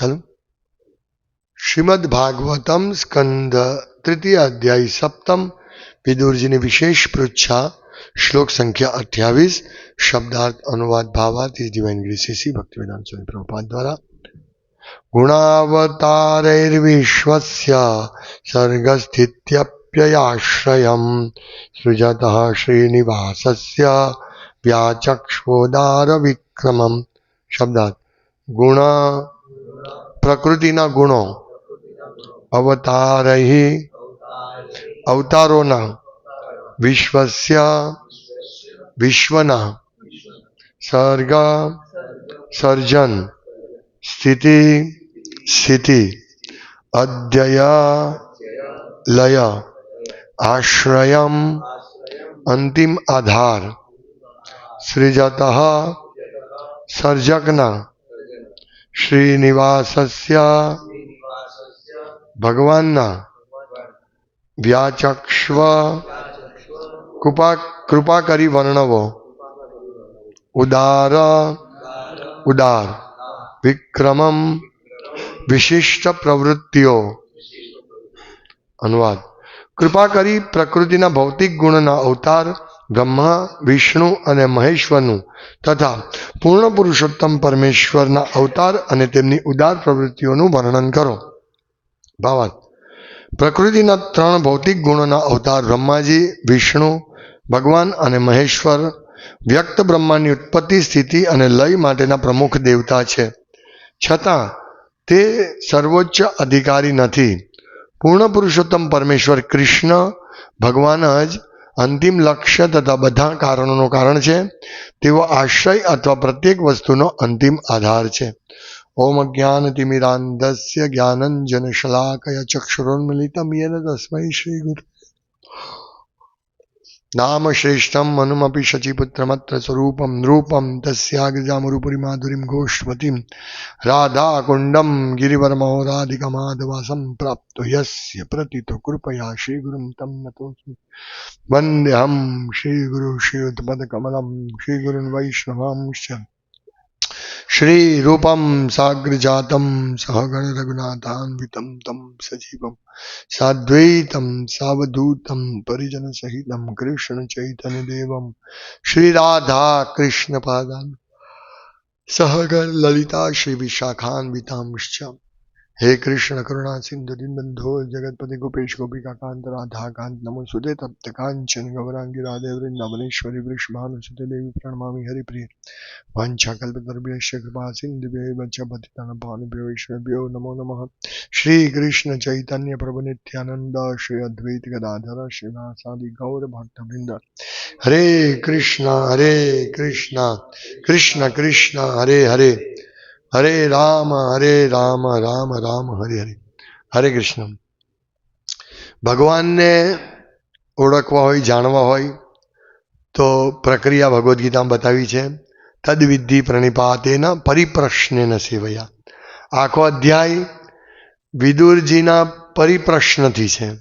ચાલો શ્રીમદ ભાગવતમ સ્કંદ તૃતીય અધ્યાય સપ્તમ વિદુરજીની વિશેષ પૃચ્છા, શ્લોક સંખ્યા અઠ્યાવીસ, શબ્દાર્થ, અનુવાદ, ભાવાર્થ ડિવાઇન ભક્તિવેદાંત, સ્વામી પ્રભુપાદ દ્વારા. ગુણાવતારૈર્વિશ્વસ્ય સર્ગસ્થિત્યપ્યયાશ્રયમ સૃજત શ્રીનિવાસસ્ય વ્યાચક્ષોદાર વિક્રમમ શબ્દાર્થ. ગુણ, પ્રકૃતિના ગુણો. અવતારહી અવતારોના. વિશ્વસ્ય, વિશ્વના. સર્ગ, સર્જન. સ્થિતિ સ્થિતિ. અધ્યય, લય. આશ્રય અંતિમ આધાર. સૃજત સર્જકના શ્રીનિવાસસ્ય ભગવાનના વ્યાચક્ષ્વ કૃપા કૃપા કરી વર્ણવો ઉદાર ઉદાર વિક્રમમ વિશિષ્ટ પ્રવૃત્તિઓ અનુવાદ કૃપા કરી પ્રકૃતિના ભૌતિક ગુણના અવતાર બ્રહ્મા, વિષ્ણુ અને મહેશ્વરનું તથા પૂર્ણ પુરુષોત્તમ પરમેશ્વરના અવતાર અને તેમની ઉદાર પ્રવૃત્તિઓનું વર્ણન કરો. ભાવાર્થ, પ્રકૃતિના ત્રણ ભૌતિક ગુણોના અવતાર બ્રહ્માજી, વિષ્ણુ, ભગવાન અને મહેશ્વર, વ્યક્ત બ્રહ્માંડની ઉત્પત્તિ, સ્થિતિ અને લય માટેના પ્રમુખ દેવતા છે. છતાં, તે સર્વોચ્ચ અધિકારી નથી. પૂર્ણ પુરુષોત્તમ પરમેશ્વર કૃષ્ણ, ભગવાન જ અંતિમ લક્ષ્ય તથા બધા કારણોનું કારણ છે. તેઓ આશ્રય અથવા પ્રત્યેક વસ્તુનો અંતિમ આધાર છે. ઓમ જ્ઞાનતિમિરાંધસ્ય જ્ઞાનંજન શલાકય ચક્ષુરોન્મિલિતમ યેન તસ્મૈ શ્રી ગુરુ નામ શ્રેષ્ઠમ મનુમપી શચીપુત્રમત્ર સ્વરૂપમ નૃપમ તસ્યાગ્રજામરુપુરી માધુરીમ ગોષ્ઠવતીમ રાધાકુંડમ ગિરિવરમહોરાધિકમાધવાસમ પ્રાપ્તો યસ્ય પ્રતિતો કૃપયા શ્રીગુરુમ તમ નતોસ્મિ વંદ્યહમ શ્રીગુરુ શ્રીયુતપદકમલમ શ્રીગુરુન વૈષ્ણવાંશ્ચ શ્રીરૂપમ સાગ્રજાતમ સહગણ રઘુનાથાન્વિતમ તમ સજીવમ સાદ્વૈતમ સાવધૂતમ પરિજન સહિતમ કૃષ્ણ ચૈતન્ય દેવમ શ્રી રાધા કૃષ્ણ પાદાન સહગણ લલિતા શ્રી વિશાખાન્વિતાંશ્ચ હે કૃષ્ણ કરુણા સિંધુ દિનબંધો, જગતપતિ ગોપેશ ગોપિકા કાંત રાધા કાંત નમો સુદે તપ્ત કાંચન, ગૌરાંગી રાધે વૃંદાવનેશ્વરી વૃષભાનુ સુતે દેવી, પ્રણમામી હરિપ્રિય. વાંછાકલ્પતર્ભ્યશ્ચ કૃપા સિંધુભ્યો વચ્ચ પતિતાન ભાનુભ્યો વૈષ્ણવ્યો નમો નમઃ. શ્રી કૃષ્ણ ચૈતન્ય પ્રભુ નિત્યાનંદ, શ્રી અદ્વૈત ગદાધર શ્રીવાસાદિ ગૌર ભક્તવૃંદ હરે કૃષ્ણ હરે કૃષ્ણ કૃષ્ણ કૃષ્ણ, હરે હરે. હરે રામ હરે રામ રામ રામ, હરે હરે. હરે કૃષ્ણ. ભગવાનને ઓળખવા હોય, જાણવા હોય, તો પ્રક્રિયા ભગવદ્ ગીતામાં બતાવી છે. તદવિધિ પરિપ્રશ્ને પરિપ્રશ્નેન સેવયા. આખો અધ્યાય વિદુરજીના પરિપ્રશ્નથી છે.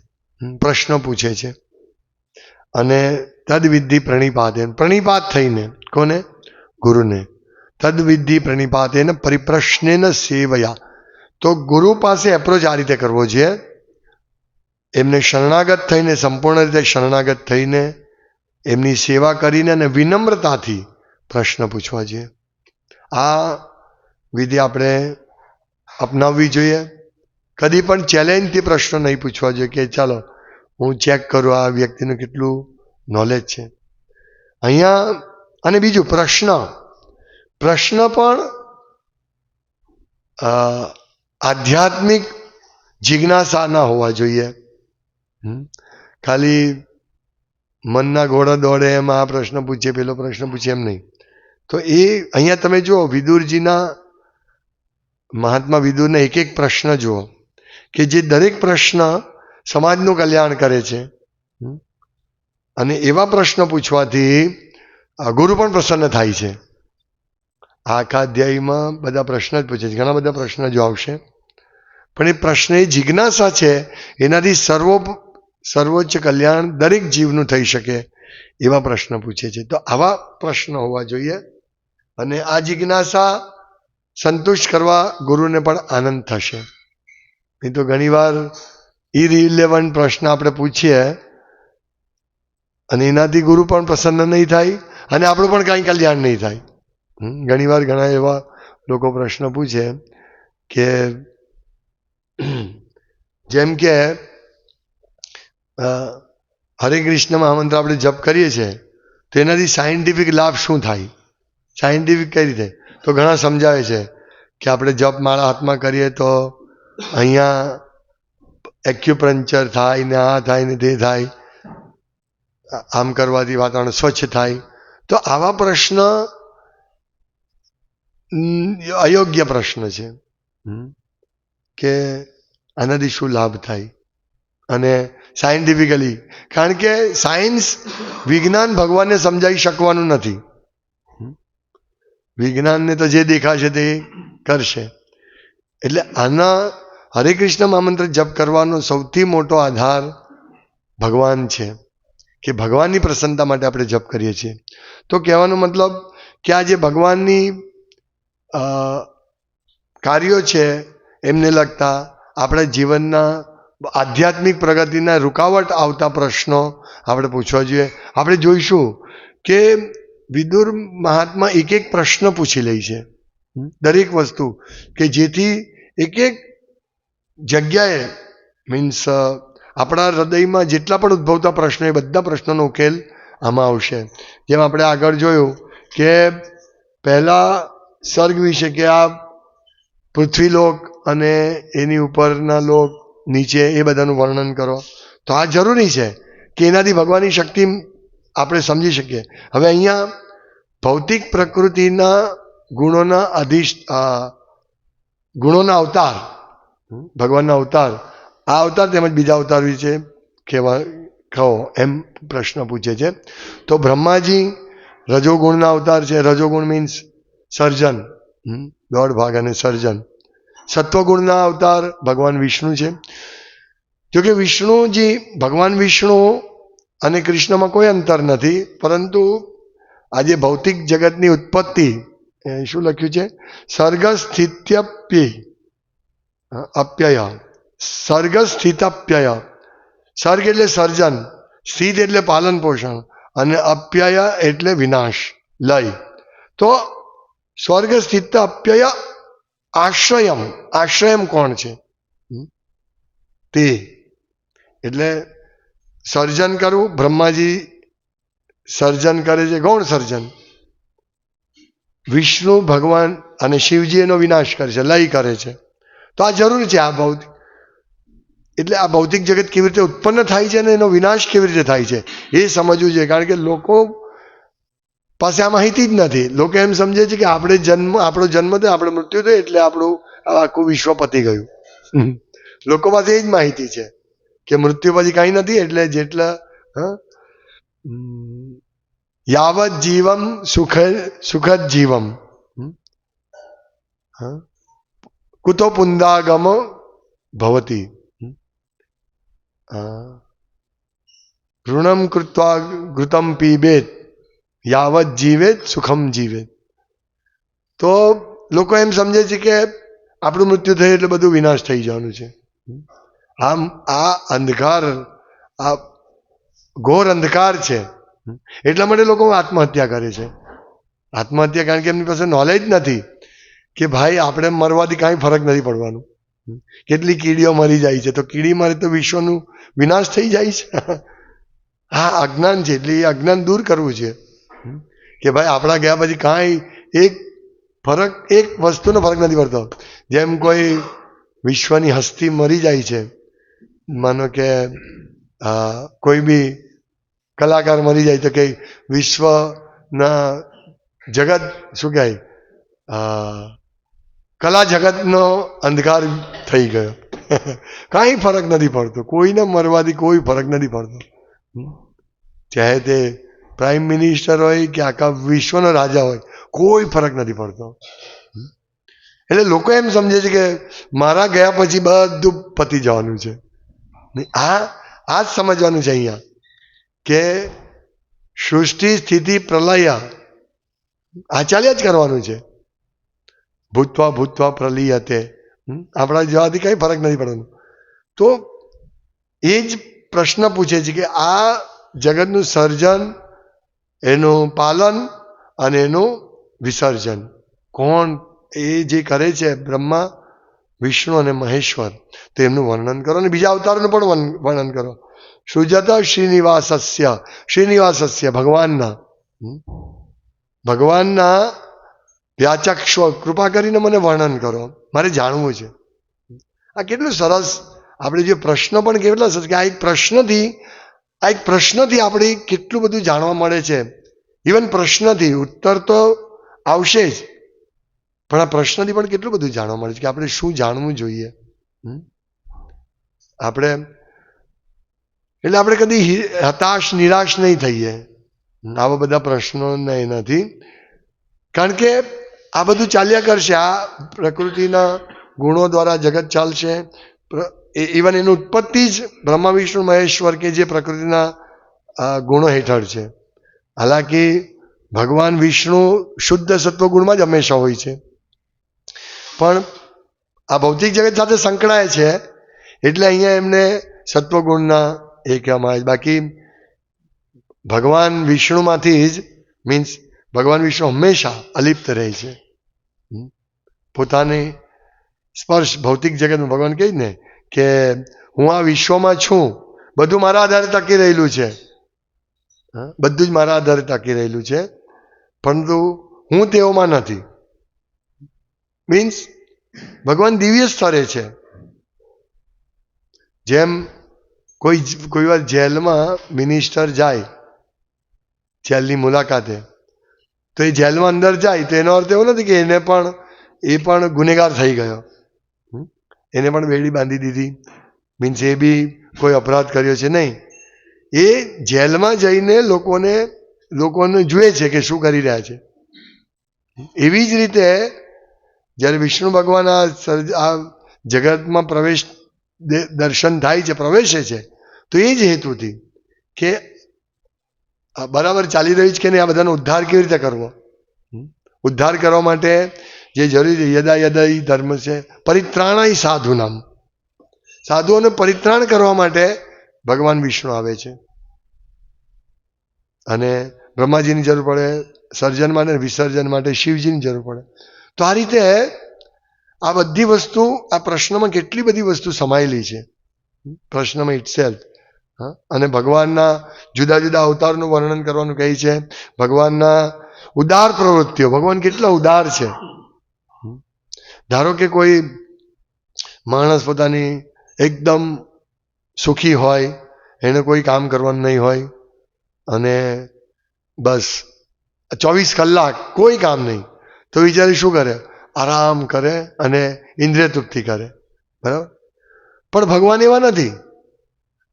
પ્રશ્ન પૂછે છે. અને તદવિધિ પ્રણિપાતે પ્રણિપાત થઈને કોને? ગુરુને. તદવિધિ પ્રણિપાતેન પરિપ્રશ્નેન સેવયા. તો ગુરુ પાસે એપ્રોચ આ રીતે કરવો જોઈએ એમને શરણાગત થઈને, સંપૂર્ણ રીતે શરણાગત થઈને, એમની સેવા કરીને અને વિનમ્રતાથી પ્રશ્ન પૂછવા જોઈએ આ વિધિ આપણે અપનાવવી જોઈએ. કદી પણ ચેલેન્જથી પ્રશ્ન નહીં પૂછવા જોઈએ કે ચાલો, હું ચેક કરું આ વ્યક્તિનું કેટલું નોલેજ છે. અહીંયા અને બીજું પ્રશ્ન પ્રશ્ન પણ આધ્યાત્મિક જિજ્ઞાસાના હોવા જોઈએ. ખાલી મનના ઘોડા દોડે એમ આ પ્રશ્ન પૂછે, પેલો પ્રશ્ન પૂછે એમ નહીં. તો એ અહીંયા તમે જુઓ, વિદુરજીના, મહાત્મા વિદુરના એક એક પ્રશ્ન જુઓ, કે જે દરેક પ્રશ્ન સમાજનું કલ્યાણ કરે છે. અને એવા પ્રશ્ન પૂછવાથી ગુરુ પણ પ્રસન્ન થાય છે. આખા અધ્યાયમાં બધા પ્રશ્ન જ પૂછે છે. ઘણા બધા પ્રશ્ન જો આવશે. પણ એ પ્રશ્ન એ જિજ્ઞાસા છે, એનાથી સર્વો સર્વોચ્ચ કલ્યાણ દરેક જીવનું થઈ શકે એવા પ્રશ્ન પૂછે છે. તો આવા પ્રશ્ન હોવા જોઈએ અને આ જિજ્ઞાસા સંતુષ્ટ કરવા ગુરુને પણ આનંદ થશે. નહીં તો ઘણીવાર ઇરિલેવન્ટ પ્રશ્ન આપણે પૂછીએ અને એનાથી ગુરુ પણ પ્રસન્ન નહીં થાય અને આપણું પણ કાંઈ કલ્યાણ નહીં થાય. ઘણીવાર ઘણા એવા લોકો પ્રશ્ન પૂછે કે, જેમ કે હરે કૃષ્ણ મહામંત્ર આપણે જપ કરીએ છીએ, તો એનાથી સાયન્ટિફિક લાભ શું થાય? સાયન્ટિફિક કઈ રીતે? તો ઘણા સમજાવે છે કે આપણે જપ માળા હાથમાં કરીએ તો અહીંયા એક્યુપ્રંચર થાય ને આ થાય ને તે થાય, આમ કરવાથી વાતાવરણ સ્વચ્છ થાય. તો આવા પ્રશ્ન અયોગ્ય પ્રશ્ન છે. કે આનાથી શું લાભ થાય? અને સાયન્ટિફિકલી કારણ કે સાયન્સ વિજ્ઞાન ભગવાનને સમજાવી શકવાનું નથી. વિજ્ઞાનને તો જે દેખાશે તે કરશે. એટલે આના હરે કૃષ્ણ મહામંત્ર જપ કરવાનો સૌથી મોટો આધાર ભગવાન છે કે ભગવાનની પ્રસન્નતા માટે આપણે જપ કરીએ છીએ. તો કહેવાનો મતલબ કે આ જે ભગવાનની કાર્યો છે એમને લગતા આપણા જીવનના આધ્યાત્મિક પ્રગતિના રૂકાવટ આવતા પ્રશ્નો આપણે પૂછવા જોઈએ. આપણે જોઈશું કે વિદુર મહાત્મા એક એક પ્રશ્ન પૂછી લે છે. દરેક વસ્તુ કે જેથી એક એક જગ્યાએ મીન્સ આપણા હૃદયમાં જેટલા પણ ઉદ્ભવતા પ્રશ્નો એ બધા પ્રશ્નોનો ઉકેલ આમાં આવશે. જેમ આપણે આગળ જોયું કે પહેલા સ્વર્ગ વિશે કે આ પૃથ્વીલોક અને એની ઉપરના લોક નીચે એ બધાનું વર્ણન કરો. તો આ જરૂરી છે કે એનાથી ભગવાનની શક્તિ આપણે સમજી શકીએ. હવે અહીંયા ભૌતિક પ્રકૃતિના ગુણોના અધિશ ગુણોના અવતાર, ભગવાનના અવતાર, આ અવતાર તેમજ બીજા અવતાર વિશે કહેવા, કહો એમ પ્રશ્ન પૂછે છે. તો બ્રહ્માજી રજોગુણના અવતાર છે. રજોગુણ મીન્સ સર્જન. દોઢ ભાગ અને સર્જન. સત્વગુણના અવતાર ભગવાન વિષ્ણુ છે. જોકે વિષ્ણુજી ભગવાન વિષ્ણુ અને કૃષ્ણમાં કોઈ અંતર નથી, પરંતુ આજે ભૌતિક જગતની ઉત્પત્તિ શું લખ્યું છે? સર્ગ સ્થિત્યપ્ય અપ્યય. સર્ગ સ્થિતપ્યય સર્ગ એટલે સર્જન, સ્થિત એટલે પાલન પોષણ, અને અપ્યય એટલે વિનાશ. લય. તો સ્વર્ગ સ્થિત અપ્યય આશ્રયમ. આશ્રયમ કોણ છે? તે. એટલે સર્જન કરવું, બ્રહ્માજી સર્જન કરે છે. ગૌણ સર્જન. વિષ્ણુ, ભગવાન અને શિવજી એનો વિનાશ કરે છે, લય કરે છે. તો આ જરૂરી છે આ ભૌતિક એટલે આ ભૌતિક જગત કેવી રીતે ઉત્પન્ન થાય છે અને એનો વિનાશ કેવી રીતે થાય છે? એ સમજવું છે. કારણ કે લોકો પાસે આ માહિતી જ નથી. લોકો એમ સમજે છે કે આપણે જન્મ આપણો જન્મ થયો આપણે મૃત્યુ થયું એટલે આપણું આખું વિશ્વ પતી ગયું. લોકો પાસે એ જ માહિતી છે કે મૃત્યુ પછી કાંઈ નથી એટલે જેટલા. યાવત જીવમ સુખ સુખદ જીવમ. કુતો પુંદાગમ ભવતી. ઋણમ કૃત્વા ઘૃતમ પીબેત યાવત જીવે, સુખમ જીવે. તો લોકો એમ સમજે છે કે આપણું મૃત્યુ થયું એટલે બધું વિનાશ થઈ જવાનું છે. આમ આ અંધકાર, આ ઘોર અંધકાર છે. એટલા માટે લોકો આત્મહત્યા કરે છે. આત્મહત્યા કારણ કે એમની પાસે નોલેજ નથી કે ભાઈ આપણે મરવાથી કાંઈ ફરક નથી પડવાનું. કેટલી કીડીઓ મરી જાય છે. તો કીડી મરે તો વિશ્વનું વિનાશ થઈ જાય છે. હા અજ્ઞાન છે. એટલે એ અજ્ઞાન દૂર કરવું છે. કે ભાઈ આપણા ગયા પછી કાંઈ એક ફરક, એક વસ્તુનો ફરક નથી પડતો. જેમ કોઈ વિશ્વની હસ્તી મરી જાય છે, માનો કે કોઈ બી કલાકાર મરી જાય તો કે વિશ્વના જગત, શું કહેવાય? કલા જગતનો અંધકાર થઈ ગયો. કાંઈ ફરક નથી પડતો. કોઈને મરવાથી કોઈ ફરક નથી પડતો. ચાહે તે પ્રાઇમ મિનિસ્ટર હોય કે આખા વિશ્વનો રાજા હોય, કોઈ ફરક નથી પડતો. એટલે લોકો એમ સમજે છે કે મારા ગયા પછી બધું પતી જવાનું છે. આ આ જ સમજવાનું છે અહીંયા કે સૃષ્ટિ, સ્થિતિ, પ્રલય આ ચાલ્યા જ કરવાનું છે. ભૂતવા ભૂતવા પ્રલીયતે? આપણા જવાથી કંઈ ફરક નથી પડવાનો તો એ જ પ્રશ્ન પૂછે છે કે આ જગતનું સર્જન એનું પાલન અને એનું વિસર્જન. કોણ એ જે કરે છે, બ્રહ્મા, વિષ્ણુ અને મહેશ્વર તેમનું વર્ણન કરો અને બીજા અવતારનું પણ વર્ણન કરો. સુજત શ્રીનિવાસસ્ય શ્રીનિવાસસ્ય ભગવાનના? ભગવાનના વ્યાચક્ષ, કૃપા કરીને મને વર્ણન કરો. મારે જાણવું છે. આ કેટલું સરસ, આપણે જે પ્રશ્ન પણ કેટલા સરસ, કે આ એક પ્રશ્નથી આ એક પ્રશ્નથી આપણે કેટલું બધું જાણવા મળે છે. ઇવન પ્રશ્નથી ઉત્તર તો આવશે જ. પણ આ પ્રશ્નથી પણ કેટલું બધું જાણવા મળે છે કે આપણે શું જાણવું જોઈએ? આપણે, એટલે આપણે કદી હતાશ, નિરાશ નહીં થઈએ. આવા બધા પ્રશ્નો નથી કારણ કે આ બધું ચાલ્યા કરશે. આ પ્રકૃતિના ગુણો દ્વારા જગત ચાલશે. ઇવન એની ઉત્પત્તિ જ બ્રહ્મા, વિષ્ણુ મહેશ્વર કે જે પ્રકૃતિના ગુણો હેઠળ છે. હાલાકી ભગવાન, વિષ્ણુ શુદ્ધ સત્વગુણમાં જ હંમેશા હોય છે. પણ આ ભૌતિક જગત સાથે સંકળાય છે, એટલે અહીંયા એમને સત્વગુણના એ કહેવામાં આવે છે. બાકી ભગવાન, વિષ્ણુમાંથી જ મીન્સ ભગવાન, વિષ્ણુ હંમેશા અલિપ્ત રહે છે. પોતાની સ્પર્શ ભૌતિક જગતમાં ભગવાન કહે ને કે હું આ વિશ્વમાં છું. બધું મારા આધારે ટકી રહેલું છે? બધું જ મારા આધારે ટકી રહેલું છે. પરંતુ હું તેઓમાં નથી. મીન્સ ભગવાન દિવ્ય સ્તરે છે. જેમ કોઈ કોઈ વાર જેલમાં મિનિસ્ટર જાય, જેલની મુલાકાતે, તો એ જેલમાં અંદર જાય, તો એનો અર્થ એવો નથી કે એને પણ, એ પણ ગુનેગાર થઈ ગયો? એને પણ બેડી બાંધી દીધી. મીન્સ એ બી કોઈ અપરાધ કર્યો છે, નહીં. એ જેલમાં જઈને લોકોને લોકોને જુએ છે કે શું કરી રહ્યા છે. એવી જ રીતે જ્યારે વિષ્ણુ ભગવાન આ જગતમાં પ્રવેશ દર્શન થાય છે, પ્રવેશે છે, તો એ જ હેતુથી કે બરાબર ચાલી રહ્યું છે કે નહીં, આ બધાનો ઉદ્ધાર કેવી રીતે કરવો? ઉદ્ધાર કરવા માટે જે જરૂરી યદા યદા ઈ ધર્મ છે, પરિત્રાણાય સાધુ નામ સાધુઓને પરિત્રાણ કરવા માટે ભગવાન વિષ્ણુ આવે છે. અને બ્રહ્માજીની જરૂર પડે, સર્જન માટે, વિસર્જન માટે, શિવજીની જરૂર પડે. તો આ રીતે આ બધી વસ્તુ, આ પ્રશ્નમાં કેટલી બધી વસ્તુ સમાયેલી છે. પ્રશ્નમાં ઇટસેલ્ફ અને ભગવાનના જુદા જુદા અવતારનું વર્ણન કરવાનું કહે છે. ભગવાનના ઉદાર પ્રવૃત્તિઓ. ભગવાન કેટલા ઉદાર છે. ધારો કે કોઈ માણસ પોતાની એકદમ સુખી હોય, એને કોઈ કામ કરવાનું નહીં હોય, અને બસ ચોવીસ કલાક કોઈ કામ નહીં, તો વિચારી શું કરે? આરામ કરે અને ઇન્દ્રિય તૃપ્તિ કરે. બરાબર? પણ ભગવાન એવા નથી.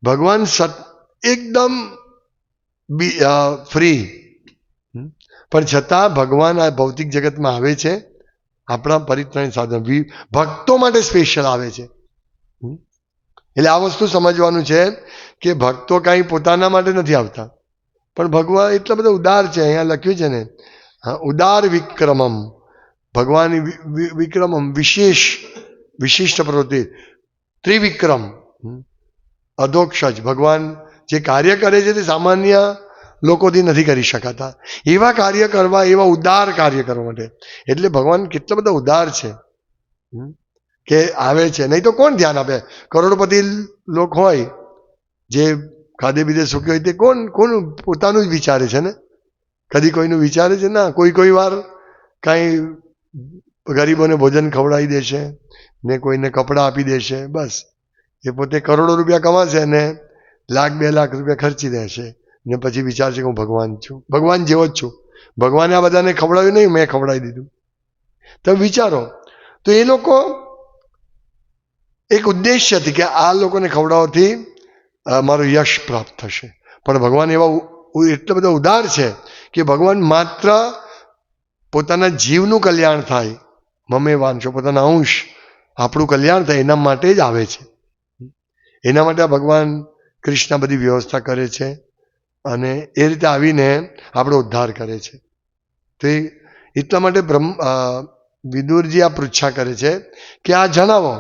ભગવાન સત એકદમ ફ્રી. પણ છતાં ભગવાન આ ભૌતિક જગતમાં આવે છે આપણા પરિત્રાણ સાધન. ભક્તો માટે સ્પેશિયલ આવે છે. એટલે આ વસ્તુ સમજવાનું છે કે ભક્તો કાંઈ પોતાના માટે નથી આવતા. પણ ભગવાન એટલા બધા ઉદાર છે, અહીંયા લખ્યું છે ને, હા, ઉદાર વિક્રમમ. ભગવાન વિક્રમમ વિશેષ, વિશિષ્ટ પ્રવૃત્તિ. ત્રિવિક્રમ? અધોક્ષજ. ભગવાન જે કાર્ય કરે છે તે સામાન્ય લોકોથી નથી કરી શકાતા. એવા કાર્ય કરવા, એવા ઉદાર કાર્ય કરવા માટે. એટલે ભગવાન કેટલા બધા ઉદાર છે? કે આવે છે. નહીં તો કોણ ધ્યાન આપે? કરોડપતિ લોક હોય, જે ખાધે બીધે સુખી હોય તે કોણ કોણ પોતાનું જ વિચારે છે ને? કદી કોઈનું વિચારે છે? ના, કોઈ કોઈ વાર કાંઈ ગરીબોને ભોજન ખવડાવી દેશે ને કોઈને કપડાં આપી દેશે બસ. એ પોતે કરોડો રૂપિયા કમાશે ને લાખ, બે લાખ રૂપિયા ખર્ચી દેશે ને પછી વિચારશે કે હું ભગવાન છું. ભગવાન જેવો જ છું. ભગવાને આ બધાને ખવડાવ્યું નહીં, મેં ખવડાવી દીધું. તમે વિચારો. તો એ લોકો એક ઉદ્દેશ્ય હતી કે આ લોકોને ખવડાવવાથી મારો યશ પ્રાપ્ત થશે. પણ ભગવાન એવા એટલો બધો ઉદાર છે કે ભગવાન માત્ર પોતાના જીવનું કલ્યાણ થાય. મમે વાંચો, પોતાના અંશ, આપણું કલ્યાણ થાય, એના માટે જ આવે છે. એના માટે ભગવાન કૃષ્ણ બધી વ્યવસ્થા કરે છે. અને એ રીતે આવીને આપણો ઉદ્ધાર કરે છે તે એટલા માટે બ્રહ્મ વિદુરજી આ પૃચ્છા કરે છે કે આ જણાવો?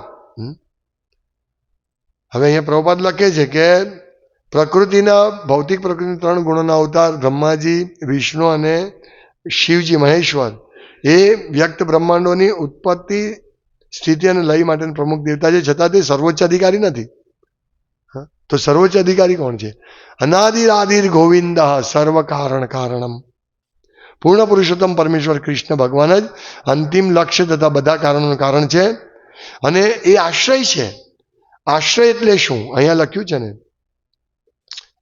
હવે અહીંયા પ્રભુપાદ લખે છે કે પ્રકૃતિના, ભૌતિક પ્રકૃતિના ત્રણ ગુણોના અવતાર બ્રહ્માજી, વિષ્ણુ અને શિવજી, મહેશ્વર એ વ્યક્ત બ્રહ્માંડોની ઉત્પત્તિ, સ્થિતિ અને લય માટેના પ્રમુખ દેવતા છે છતાં તે સર્વોચ્ચ અધિકારી નથી? તો સર્વોચ્ચ અધિકારી કોણ છે? અનાદિરાદિર ગોવિંદ સર્વ કારણ કારણમ. પૂર્ણ પુરુષોત્તમ પરમેશ્વર કૃષ્ણ ભગવાન જ અંતિમ લક્ષ્ય તથા બધા કારણોનું કારણ છે. અને એ આશ્રય છે. આશ્રય એટલે શું? અહીંયા લખ્યું છે ને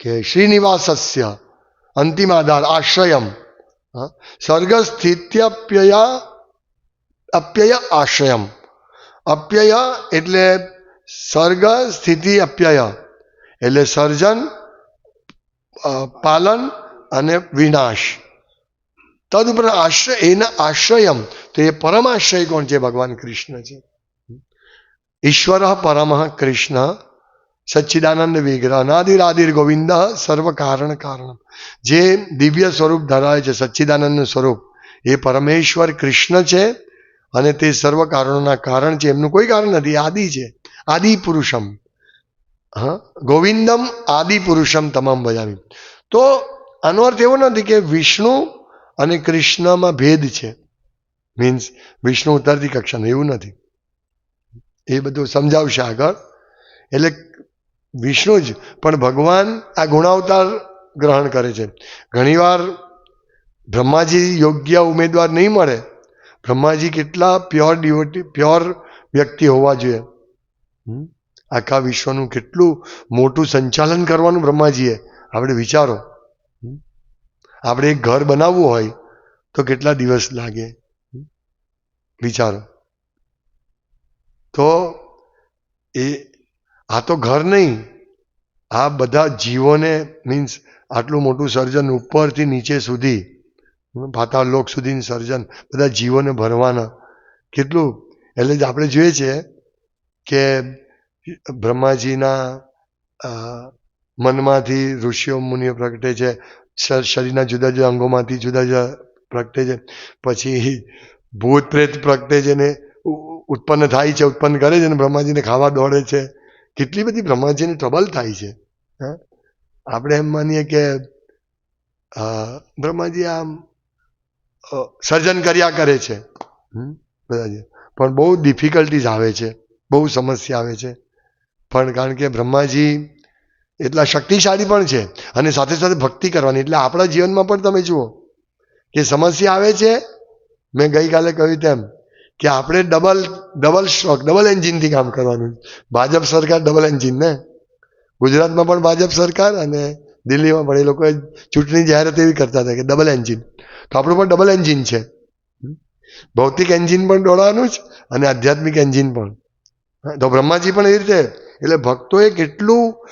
કે શ્રીનિવાસસ્ય અંતિમ આધાર આશ્રયમ? સર્ગ સ્થિત્યપ્યયા અપ્યય આશ્રયમ. અપ્યય એટલે સર્ગ સ્થિતિ અપ્યય એટલે સર્જન પાલન અને વિનાશ. તદુપરાંત આશ્રય, એના આશ્રયમ, તો એ પરમાશ્રય કોણ છે? ભગવાન કૃષ્ણ છે. ઈશ્વર પરમ કૃષ્ણ, સચ્ચિદાનંદ વિગ્રહ, અનાદિરાદિર ગોવિંદ, સર્વ કારણ કારણ જે દિવ્ય સ્વરૂપ ધરાવે છે સચ્ચિદાનંદનું સ્વરૂપ, એ પરમેશ્વર કૃષ્ણ છે અને તે સર્વ કારણોના કારણ છે. એમનું કોઈ કારણ નથી. આદિ છે. આદિ પુરુષમ. હા? ગોવિંદમ આદિ પુરુષમ તમામ બજાવી તો આનો અર્થ એવો નથી કે વિષ્ણુ અને કૃષ્ણમાં ભેદ છે. મીન્સ વિષ્ણુ ઉતરતી કક્ષાનું એવું નથી. એ બધું સમજાવશે આગળ. એટલે વિષ્ણુ જ, પણ ભગવાન આ ગુણાવતાર ગ્રહણ કરે છે. ઘણીવાર બ્રહ્માજી યોગ્ય ઉમેદવાર નહીં મળે. બ્રહ્માજી કેટલા પ્યોર ડિવોટી પ્યોર વ્યક્તિ હોવા જોઈએ? આખા વિશ્વનું કેટલું મોટું સંચાલન કરવાનું બ્રહ્માજીએ? આપણે વિચારો. આપણે એક ઘર બનાવવું હોય તો કેટલા દિવસ લાગે? વિચારો. તો એ, આ તો ઘર નહીં. આ બધા જીવોને મીન્સ આટલું મોટું સર્જન ઉપરથી નીચે સુધી પાતાળ લોક સુધીનું સર્જન, બધા જીવોને ભરવાના. કેટલું? એટલે જ આપણે જોઈએ છીએ કે બ્રહ્માજીના મનમાંથી ઋષિઓ, મુનિઓ પ્રગટે છે. શરીરના જુદા જુદા અંગોમાંથી જુદા જુદા પ્રગટે છે. પછી ભૂત પ્રેત પ્રગટે છે ને ઉત્પન્ન થાય છે, ઉત્પન્ન કરે છે ને, બ્રહ્માજીને ખાવા દોડે છે. કેટલી બધી બ્રહ્માજીની ટ્રબલ થાય છે. આપણે એમ માનીએ કે બ્રહ્માજી આમ સર્જન કર્યા કરે છે. બધા. પણ બહુ ડિફિકલ્ટીઝ આવે છે. બહુ સમસ્યા આવે છે. પણ કારણ કે બ્રહ્માજી એટલા શક્તિશાળી પણ છે અને સાથે સાથે ભક્તિ કરવાની. એટલે આપણા જીવનમાં પણ તમે જુઓ કે સમસ્યા આવે છે. મેં ગઈકાલે કહ્યું તેમ કે આપણે ડબલ ડબલ સ્ટ્રોક ડબલ એન્જિનથી કામ કરવાનું. ભાજપ સરકાર ડબલ એન્જિન ને? ગુજરાતમાં પણ ભાજપ સરકાર અને દિલ્હીમાં પણ એ લોકોએ ચૂંટણી જાહેરાત એવી કરતા હતા કે ડબલ એન્જિન તો આપણું પણ ડબલ એન્જિન છે. ભૌતિક એન્જિન પણ દોડવાનું જ અને આધ્યાત્મિક એન્જિન પણ. તો બ્રહ્માજી પણ એ રીતે એટલે ભક્તોએ કેટલું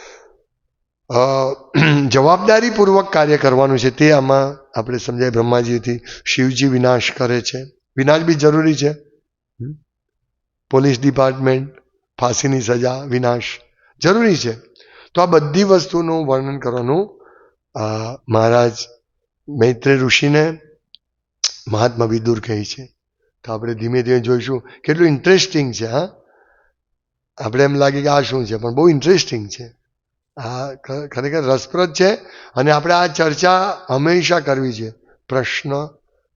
જવાબદારીપૂર્વક કાર્ય કરવાનું છે તે આમાં આપણે સમજાય બ્રહ્માજીથી શિવજી વિનાશ કરે છે. વિનાશ બી જરૂરી છે. પોલીસ ડિપાર્ટમેન્ટ, ફાંસીની સજા, વિનાશ જરૂરી છે. તો આ બધી વસ્તુનું વર્ણન કરવાનું મહારાજ મૈત્રે ઋષિને મહાત્મા વિદુર કહે છે. તો આપણે ધીમે ધીમે જોઈશું. કેટલું ઇન્ટરેસ્ટિંગ છે, હા? આપણે એમ લાગે કે આ શું છે? પણ બહુ ઇન્ટરેસ્ટિંગ છે. આ ખરેખર રસપ્રદ છે અને આપણે આ ચર્ચા હંમેશા કરવી છે. પ્રશ્ન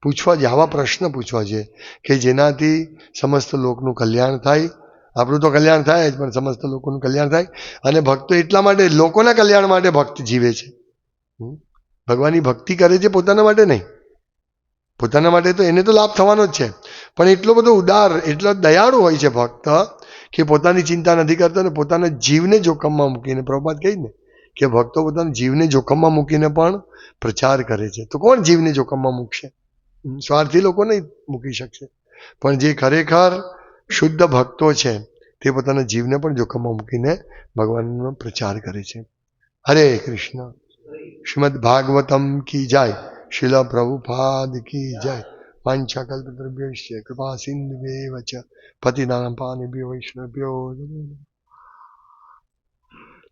પૂછવા જોઈએ આવા પ્રશ્ન પૂછવા છે કે જેનાથી સમસ્ત લોકનું કલ્યાણ થાય. આપણું તો કલ્યાણ થાય જ, પણ સમસ્ત લોકોનું કલ્યાણ થાય. અને ભક્તો એટલા માટે, લોકોના કલ્યાણ માટે ભક્ત જીવે છે. ભગવાનની ભક્તિ કરે છે પોતાના માટે નહીં. પોતાના માટે તો એને તો લાભ થવાનો જ છે. પણ એટલો બધો ઉદાર, એટલો દયાળુ હોય છે ભક્ત, કે પોતાની ચિંતા નથી કરતો ને પોતાના જીવને જોખમમાં મૂકીને પ્રભાત કહી ને કે ભક્તો પોતાના જીવને જોખમમાં મૂકીને પણ પ્રચાર કરે છે. તો કોણ જીવને જોખમમાં મૂકશે? સ્વાર્થી લોકો નહીં મૂકી શકશે. પણ જે ખરેખર શુદ્ધ ભક્તો છે, તે પોતાના જીવને પણ જોખમમાં મૂકીને ભગવાનનો પ્રચાર કરે છે. હરે કૃષ્ણ. શ્રીમદ ભાગવતમ કી જાય. શિલ પ્રભુપાદ કી જય. ચ પતિનામ પાનિભ્યો વૈષ્ણવ્યો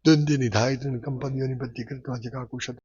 દુંદી નિધાય કંપનીઓની બધી કૃત્વા જગાકુશત